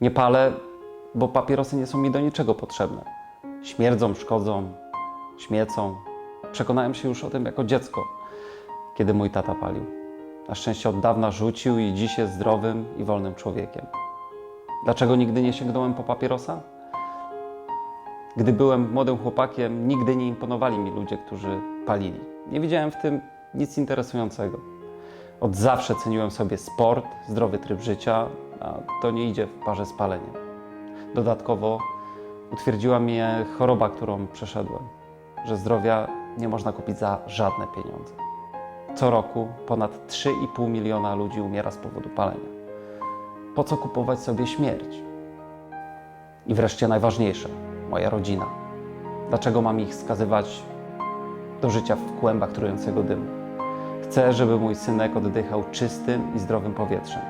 Nie palę, bo papierosy nie są mi do niczego potrzebne. Śmierdzą, szkodzą, śmiecą. Przekonałem się już o tym jako dziecko, kiedy mój tata palił. Na szczęście od dawna rzucił i dziś jest zdrowym i wolnym człowiekiem. Dlaczego nigdy nie sięgnąłem po papierosa? Gdy byłem młodym chłopakiem, nigdy nie imponowali mi ludzie, którzy palili. Nie widziałem w tym nic interesującego. Od zawsze ceniłem sobie sport, zdrowy tryb życia, to nie idzie w parze z paleniem. Dodatkowo utwierdziła mnie choroba, którą przeszedłem, że zdrowia nie można kupić za żadne pieniądze. Co roku ponad 3,5 miliona ludzi umiera z powodu palenia. Po co kupować sobie śmierć? I wreszcie najważniejsze moja rodzina. Dlaczego mam ich skazywać do życia w kłębach trującego dymu? Chcę, żeby mój synek oddychał czystym i zdrowym powietrzem.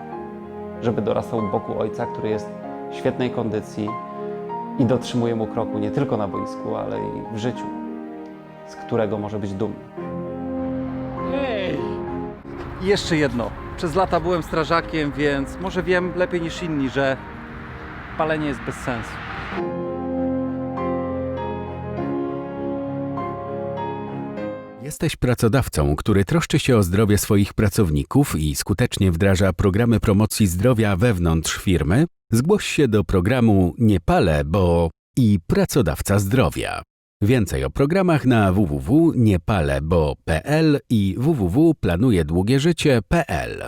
Żeby dorastał u boku ojca, który jest w świetnej kondycji i dotrzymuje mu kroku nie tylko na boisku, ale i w życiu, z którego może być dumny. I jeszcze jedno. Przez lata byłem strażakiem, więc może wiem lepiej niż inni, że palenie jest bez sensu. Jesteś pracodawcą, który troszczy się o zdrowie swoich pracowników i skutecznie wdraża programy promocji zdrowia wewnątrz firmy? Zgłoś się do programu Nie palę, bo i pracodawca zdrowia. Więcej o programach na www.niepalebo.pl i www.planujedługieżycie.pl